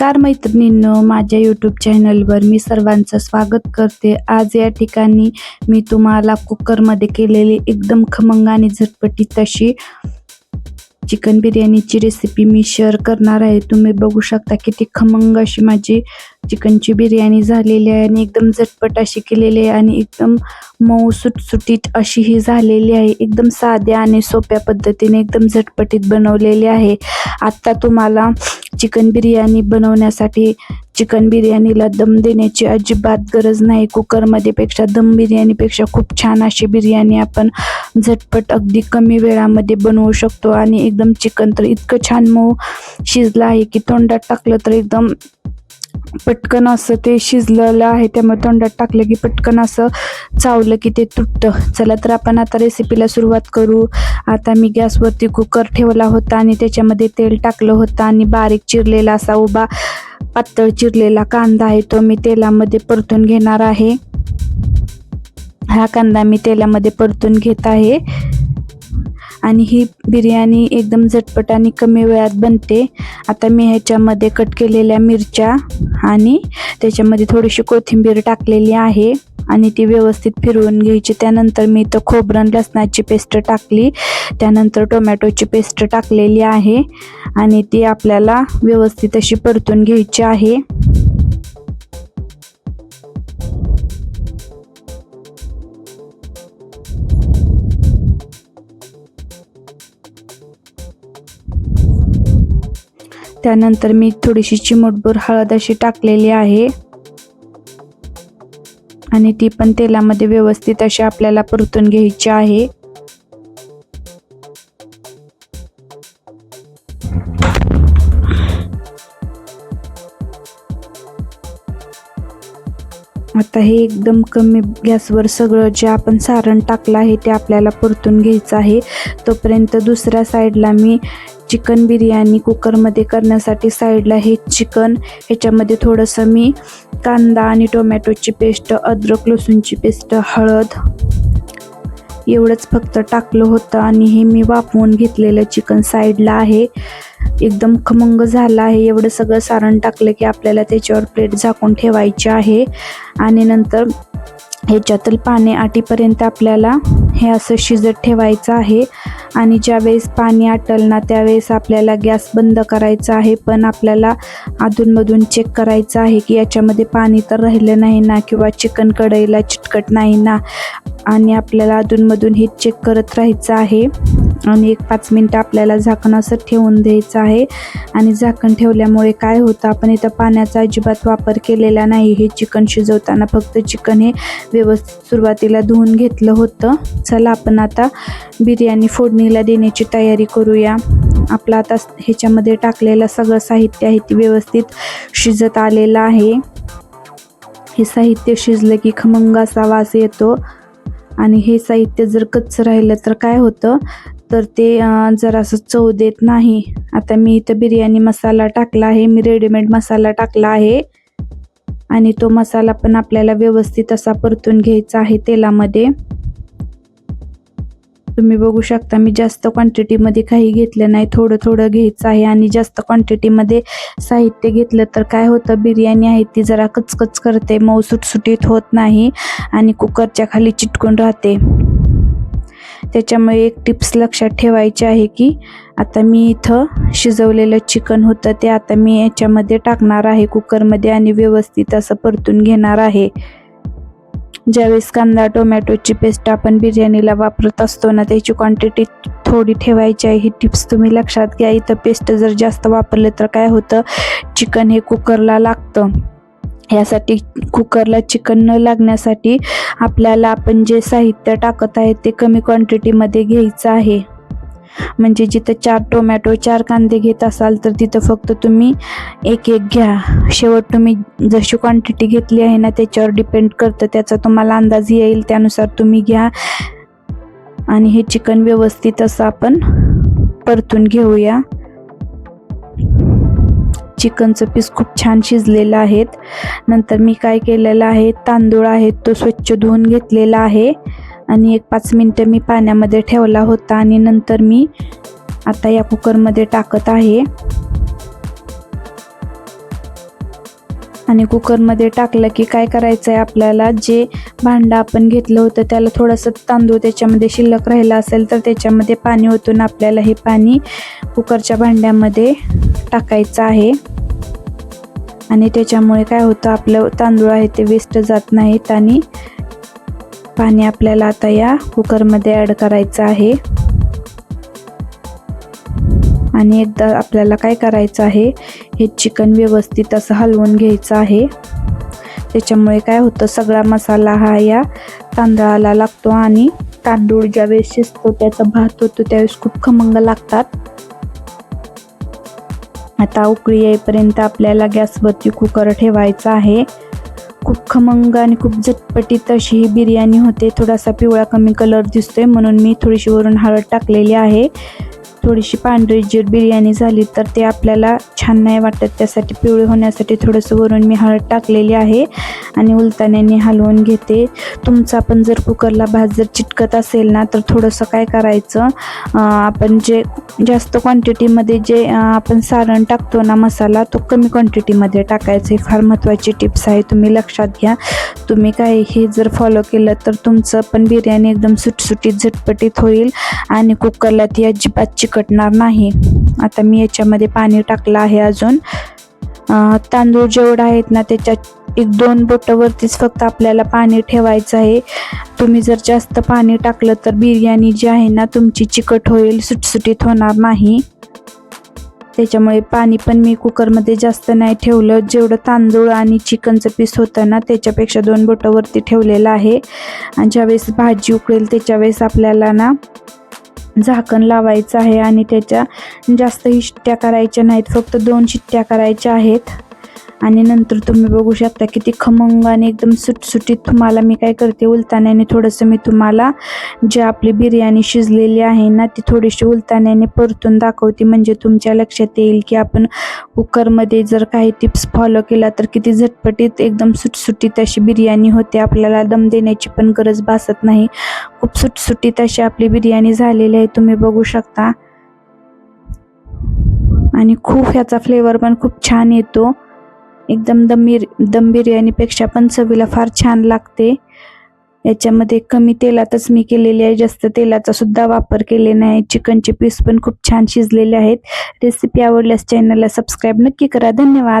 नमस्कार मैत्रिणींनो माझ्या यूट्यूब चॅनलवर मी सर्वांचं स्वागत करते. आज या ठिकाणी मी तुम्हाला कुकरमध्ये केलेली एकदम खमंग आणि झटपटीत अशी चिकन बिर्याणीची रेसिपी मी शेअर करणार आहे. तुम्ही बघू शकता किती खमंग अशी माझी चिकनची बिर्याणी झालेली आहे आणि एकदम झटपट अशी केलेली आहे आणि एकदम मऊ सुटसुटीत अशी ही झालेली आहे. एकदम साध्या आणि सोप्या पद्धतीने एकदम झटपटीत बनवलेली आहे. आत्ता तुम्हाला चिकन बिर्याणी बनवण्यासाठी चिकन बिर्याणीला दम देण्याची अजिबात गरज नाही. कुकरमध्ये पेक्षा दम बिर्याणीपेक्षा खूप छान अशी बिर्याणी आपण झटपट अगदी कमी वेळामध्ये बनवू शकतो. आणि एकदम चिकन तर इतकं छान मऊ शिजलं आहे की तोंडात टाकलं तर एकदम पटकन असं ते शिजलेलं आहे त्यामुळे तोंडात टाकलं की पटकन असं चावलं की ते तुटतं. चला तर आपण आता रेसिपीला सुरुवात करू. आता मी गॅसवरती कुकर ठेवला होता आणि त्याच्यामध्ये तेल टाकलं होतं आणि बारीक चिरलेला असा उभा पातळ चिरलेला कांदा आहे तो मी तेलामध्ये परतून घेणार आहे. हा कांदा मी तेलामध्ये परतून घेत आहे. आणि ही बिर्याणी एकदम झटपट आणि कमी वेळात बनते. आता मी ह्याच्यामध्ये कट केलेल्या मिरच्या आणि त्याच्यामध्ये थोडीशी कोथिंबीर टाकलेली आहे आणि ती व्यवस्थित फिरवून घ्यायची. त्यानंतर मी इथं खोबरं लसणाची पेस्ट टाकली. त्यानंतर टोमॅटोची पेस्ट टाकलेली आहे आणि ती आपल्याला व्यवस्थित अशी परतून घ्यायची आहे. त्यानंतर मी थोडीशी चिमटभर हळद अशी टाकलेली आहे. आणि ती पण तेलामध्ये व्यवस्थित अशी आपल्याला परतून घ्यायची आहे. आता हे एकदम कमी गॅसवर सगळं जे आपण सारण टाकलं आहे ते आपल्याला परतून घ्यायचं आहे. तोपर्यंत दुसऱ्या साईडला मी चिकन बिर्याणी कुकरमध्ये करण्यासाठी साईडला हे चिकन ह्याच्यामध्ये थोडंसं मी कांदा आणि टोमॅटोची पेस्ट अद्रक लसूणची पेस्ट हळद एवढंच फक्त टाकलं होतं आणि हे मी वाफवून घेतलेलं चिकन साईडला आहे. एकदम खमंग झालं आहे. एवढं सगळं सारण टाकलं की आपल्याला त्याच्यावर प्लेट झाकून ठेवायची आहे. आणि नंतर ह्याच्यातील पाणी आटीपर्यंत आपल्याला हे असं शिजत ठेवायचं आहे. आणि ज्यावेळेस पाणी आटल ना त्यावेळेस आपल्याला गॅस बंद करायचा आहे. पण आपल्याला अधूनमधून चेक करायचं आहे की याच्यामध्ये पाणी तर राहिलं नाही ना किंवा चिकन कढईला चिटकट नाही ना. आणि आपल्याला अधूनमधून हे चेक करत राहायचं आहे. आणि एक पाच मिनटं आपल्याला झाकण असं ठेवून द्यायचं आहे. आणि झाकण ठेवल्यामुळे काय होतं आपण इथं पाण्याचा अजिबात वापर केलेला नाही. हे चिकन शिजवताना फक्त चिकन हे व्यवस्थित सुरुवातीला धुवून घेतलं होतं. चला आपण आता बिर्याणी फोडणीला देण्याची तयारी करूया. आपलं आता ह्याच्यामध्ये टाकलेलं सगळं साहित्य आहे ते व्यवस्थित शिजत आलेलं आहे. हे साहित्य शिजलं की खमंग असा वास येतो. आणि हे साहित्य जर कच्चं राहिलं तर काय होतं? तर ते जरासं चव देत नाही आता मी इथं बिर्याणी मसाला टाकला आहे मी रेडीमेड मसाला टाकला आहे. आणि तो मसाला पण आपल्याला व्यवस्थित असा परतून घ्यायचा आहे तेलामध्ये. तुम्ही बघू शकता मी जास्त क्वांटिटीमध्ये काही घेतलं नाही. थोडं थोडं घ्यायचं आहे आणि जास्त क्वांटिटीमध्ये साहित्य घेतलं तर काय होतं बिर्याणी आहे ती जरा कचकच करते मऊ सुटसुटीत होत नाही आणि कुकरच्या खाली चिटकून राहते. त्याच्यामुळे एक टिप्स लक्षात ठेवायची आहे की आता मी इथं शिजवलेलं चिकन होतं ते आता मी याच्यामध्ये टाकणार आहे कुकरमध्ये आणि व्यवस्थित असं परतून घेणार आहे. ज्यावेळेस कांदा टोमॅटोची पेस्ट आपण बिर्याणीला वापरत असतो ना त्याची क्वांटिटी थोडी ठेवायची आहे. ही टिप्स तुम्ही लक्षात घ्या. इथं पेस्ट जर जास्त वापरले तर काय होतं? चिकन हे कुकरला लागतं. यासाठी कुकरला चिकन न लागण्यासाठी आपल्याला आपण जे साहित्य टाकत आहे ते कमी क्वांटिटीमध्ये घ्यायचं आहे. म्हणजे जिथं चार टोमॅटो चार कांदे घेत असाल तर तिथं फक्त तुम्ही एक एक घ्या. शेवट तुम्ही जशी क्वांटिटी घेतली आहे ना त्याच्यावर डिपेंड करतं. त्याचा तुम्हाला अंदाज येईल त्यानुसार तुम्ही घ्या. आणि हे चिकन व्यवस्थित असं आपण परतून घेऊया. चिकनचं पीस खूप छान शिजलेलं आहेत. नंतर मी काय केलेलं आहे तांदूळ आहे तो स्वच्छ धुवून घेतलेला आहे. आणि एक पाच मिनटं मी पाण्यामध्ये ठेवला होता आणि नंतर मी आता या कुकरमध्ये टाकत आहे. आणि कुकरमध्ये टाकलं की काय करायचं आहे आपल्याला? जे भांडं आपण घेतलं होतं त्याला थोडंसं तांदूळ त्याच्यामध्ये शिल्लक राहिला असेल तर त्याच्यामध्ये पाणी ओतून आपल्याला हे पाणी कुकरच्या भांड्यामध्ये टाकायचं आहे. आणि त्याच्यामुळे काय होतं आपलं तांदूळ आहे ते वेस्ट जात नाहीत आणि पाणी आपल्याला आता या कुकरमध्ये ॲड करायचं आहे. आणि एकदा आपल्याला काय करायचं आहे हे चिकन व्यवस्थित असं हलवून घ्यायचं आहे. त्याच्यामुळे काय होतं सगळा मसाला हा या तांदळाला लागतो आणि तांदूळ ज्यावेळेस शिजतो त्याचा भात होतो त्यावेळेस खूप खमंग लागतात. आता उकळी येईपर्यंत आपल्याला गॅसवरती कुकर ठेवायचा आहे. खूप खमंग आणि खूप झटपटीत अशी ही बिर्याणी होते. थोडासा पिवळा कमी कलर दिसतोय म्हणून मी थोडीशी वरून हळद टाकलेली आहे. थोडीशी पांढरी जर बिर्याणी झाली तर ते आपल्याला छान नाही वाटत. त्यासाठी पिवळी होण्यासाठी थोडंसं वरून मी हळद टाकलेली आहे आणि उलताण्याने हलवून घेते. तुमचा पण जर कुकरला भात जर चिटकत असेल ना तर थोडंसं काय करायचं? आपण जे जास्त क्वांटिटीमध्ये जे आपण सारण टाकतो ना मसाला तो कमी क्वांटिटीमध्ये टाकायचं. ही फार महत्त्वाची टिप्स आहे. तुम्ही लक्षात घ्या. तुम्ही काय हे जर फॉलो केलं तर तुमचं पण बिर्याणी एकदम सुटसुटीत झटपटीत होईल आणि कुकरला ती अजिबात चिकटणार नाही. आता मी याच्यामध्ये पाणी टाकलं आहे अजून. तांदूळ जेवढं आहेत ना त्याच्यात एक दोन बोटावरतीच फक्त आपल्याला पाणी ठेवायचं आहे. तुम्ही जर जास्त पाणी टाकलं तर बिर्याणी जी आहे ना तुमची चिकट होईल सुटसुटीत होणार नाही. त्याच्यामुळे पाणी पण मी कुकरमध्ये जास्त नाही ठेवलं. जेवढं तांदूळ आणि चिकनचं पीस होतं ना त्याच्यापेक्षा दोन बोटावरती ठेवलेलं आहे. आणि ज्यावेळेस भाजी उकळेल त्याच्यावेळेस आपल्याला ना झाकण लावायचं आहे आणि त्याच्या जास्त शिट्ट्या करायच्या नाहीत. फक्त दोन शिट्ट्या करायच्या आहेत. आणि नंतर तुम्ही बघू शकता किती खमंग आणि एकदम सुटसुटीत तुम्हाला मी काय करते उलताण्याने थोडंसं मी तुम्हाला जी आपली बिर्याणी शिजलेली आहे ना ती थोडीशी उलताण्याने परतून दाखवते. म्हणजे तुमच्या लक्षात येईल की आपण कुकरमध्ये जर काही टिप्स फॉलो केला तर किती झटपटीत एकदम सुटसुटीत अशी बिर्याणी होते. आपल्याला दम देण्याची पण गरज भासत नाही. खूप सुटसुटीत अशी आपली बिर्याणी झालेली आहे तुम्ही बघू शकता. आणि खूप ह्याचा फ्लेवर पण खूप छान येतो. एकदम दम बिर दम बिर्याणीपेक्षा पण चवीला फार छान लागते. याच्यामध्ये कमी तेलातच मी केलेली आहे. जास्त तेलाचा सुद्धा वापर केले नाही. चिकनचे पीस पण खूप छान शिजलेले आहेत. रेसिपी आवडल्यास चॅनलला सबस्क्राईब नक्की करा. धन्यवाद.